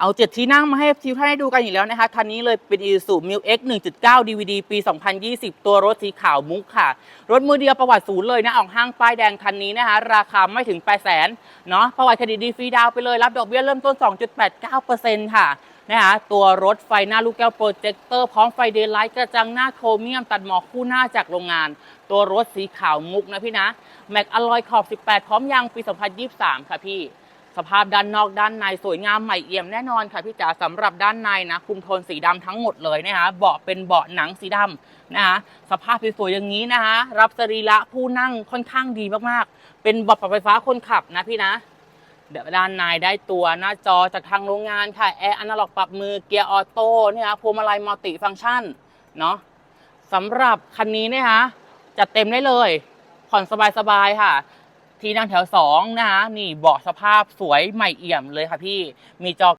เอาเจ็ดที่นั่งมาให้ทิวท่านได้ดูกันอีกแล้วนะคะ คันนี้เลยเป็น Isuzu m i l X 1.9 DVD ปี 2020 ตัวรถสีขาวมุกค่ะ รถมือเดียวประวัติศูนย์เลยนะออกห้างป้ายแดงคันนี้นะคะ ราคาไม่ถึง8 0 0 0 0เนาะประวัติเครดิตดีฟรีดาวไปเลย รับดอกเบี้ยเริ่มต้น 2.89%ค่ะนะคะตัวรถไฟหน้าลูกแก้วโปรเจคเตอร์พร้อมไฟเดย์ไลท์กระจังหน้าโครเมียม ตัดหมอกคู่หน้าจากโรงงาน ตัวรถสีขาวมุกนะพี่นะแม็กอลอยขอบ 18 พร้อมยางปี 2023 ค่ะพี่ สภาพด้านนอกด้านในสวยงามใหม่เอี่ยมแน่นอนค่ะพี่จ๋าสำหรับด้านในนะคุมโทนสีดำทั้งหมดเลยนะคะเบาะเป็นเบาะหนังสีดำนะคะสภาพสวยๆอย่างนี้นะคะรับสรีระผู้นั่งค่อนข้างดีมากๆ เป็นเบาะปรับไฟฟ้าคนขับนะพี่นะเดี๋ยวด้านในได้ตัวหน้าจอจากทางโรงงานค่ะแอร์อนาล็อกปรับมือเกียร์ออโต้เนี่ยนะพวงมาลัยมัลติฟังก์ชันเนาะสำหรับคันนี้เนี่ยฮะจัดเต็มได้เลย ผ่อนสบายๆค่ะ ที่นั่งแถวสองนะคะนี่เบาะสภาพสวยใหม่เอี่ยมเลยค่ะพี่มีจอ